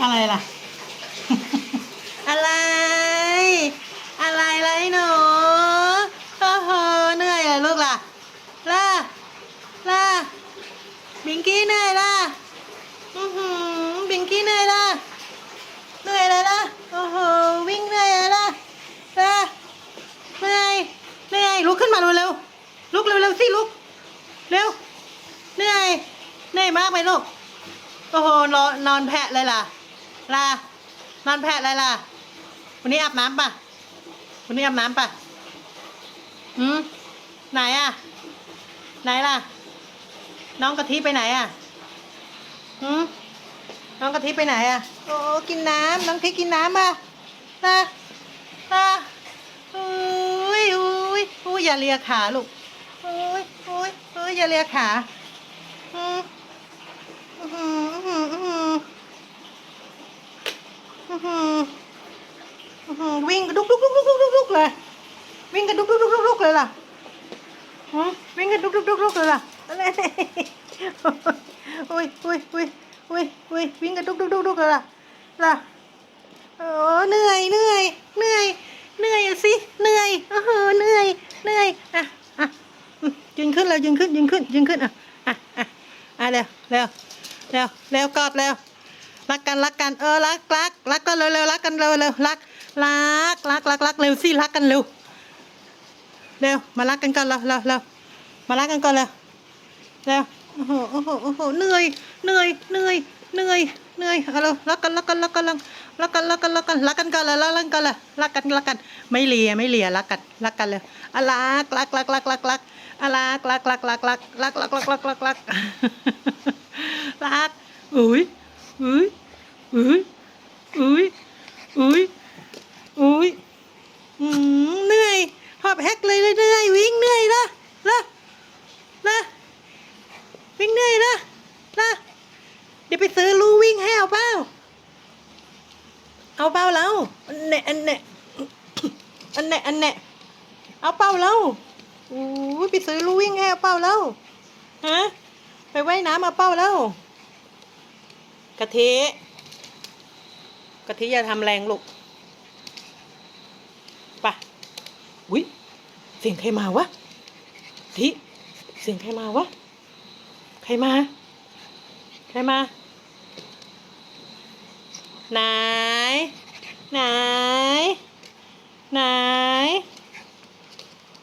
อะไรล่ะ อะไร อะไรไรหนูโอ้โหเหนื่อยเหรอลูกล่ะ ล่ะ ล่ะ บิงกี้เหนื่อยล่ะอือหือบิงกี้เหนื่อยล่ะ เหนื่อยเลยล่ะ โอ้โห วิ่งเหนื่อยเลยล่ะ ล่ะ เหนื่อย เหนื่อย ลุกขึ้นมาเร็วๆลุกเร็วๆสิลุก เร็ว เหนื่อย เหนื่อยมากไหมลูก โอ้โห นอนนอนแพะเลยล่ะ ล่ะนอนแพะเลยล่ะ วันนี้อาบน้ำปะวันนี้อาบน้ำปะอืมไหนอะไหนล่ะ น้องกะทิไปไหนอะอืมน้องกะทิไปไหนอะโอ้กินน้ำน้องกะทิกินน้ำปะล่ะล่ะอุ้ยอุ้ยอุ้ยอย่าเลียขาลูกอุ้ยอุ้ยอุ้ยอย่าเลียขาอืมอือหืออือหืออือหืออือหือ อื้อหือ วิ่งกระดุกดุกดุกดุกดุกดุกดุกเลย วิ่งกระดุกดุกดุกดุกดุกเลยล่ะวิ่งกระดุกดุกดุกดุกเลยล่ะอะไรอุ้ยอุ้ยอุ้ยอุ้ยอุ้ยวิ่งกระดุกดุกดุกดุกเลยล่ะล่ะโอ้เหนื่อยเหนื่อยเหนื่อยเหนื่อยสิเหนื่อยเออเหนื่อยเหนื่อยอะอะยืนขึ้นแล้วยืนขึ้นยืนขึ้นยืนขึ้นอะอะอะเร็วเร็วเร็วเร็วกอดเร็ว รักกันรักกันเออรักรักรักกันเร็วเร็วรักกันเร็วเร็วรักรักรักรักรักเร็วสิรักกันเร็วเร็วมารักกันก่อนเร็วเร็วเร็วมารักกันก่อนเร็วเร็วโอ้โหโอ้โหโอ้โหเหนื่อยเหนื่อยเหนื่อยเหนื่อยเหนื่อยเอาเร็วรักกันรักกันรักกันรักกันรักกันรักกันรักกันก่อนเลยรักกันก่อนเลยรักกันรักกันไม่เลียไม่เลียรักกันรักกันเลยอะรักรักรักรักรักรักอะรักรักรักรักรักรักรักรักรักรักรักรักอุ้ย อุ้ยอุ้ยอุ้ยอุ้ยอุ้ยอืมเหนื่อยหอบแฮกเลยเหนื่อยวิ่งเหนื่อยละละละวิ่งเหนื่อยละละเดี๋ยวไปซื้อลู่วิ่งให้เอาเปล่าเอาเปล่าแล้วอันเนะอันเนะอันเนะอันเนะเอาเปล่าแล้วอู้ไปซื้อลู่วิ่งให้เอาเปล่าแล้วฮะไปว่ายน้ำเอาเปล่าแล้ว กะทิกะทิอย่าทำแรงลูกไปะอุ้ยเสียงใครมาวะทิเสียงใครมาวะใครมา ใครมาไหนไหนไหน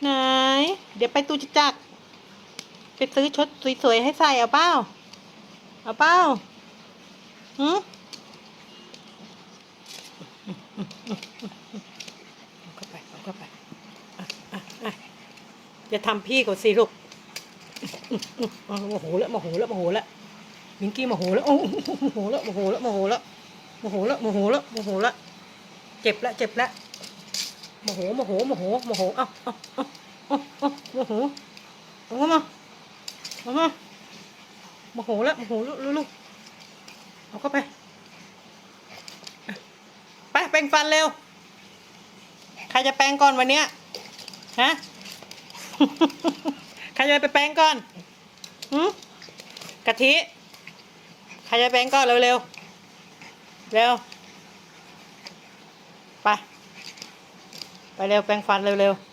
ไหนเดี๋ยวไปตูจจักรไปซื้อชุดสวยๆให้ใส่เอาเป้าเอาเป้า หืมเอาเข้าไปเอาเข้าไปอะทำพี่ก่อนสิลูกโมโหแล้วโมโหแล้วโมโหแล้วมิงกี้โมโหแล้วโอ้โมโหแล้วโมโหแล้วโมโหแล้วโมโหแล้วโมโหแล้วโมโหแล้วเจ็บล้วเจ็บล้วโมโหโมโหโมโหโมโหเอ้าเอ้าเอ้าเอ้าโมโหเอาเข้ามาเอามาโมโหแล้วโมโหลูกลูก เอาเข้าไป ไปแปรงฟันเร็ว ใครจะแปรงก่อนวันเนี้ยฮะ ใครจะไปแปรงก่อนหืมกะทิ ใครจะแปรงก่อนเร็วเร็วเร็ว ไป ไปเร็วแปรงฟันเร็วเร็วๆ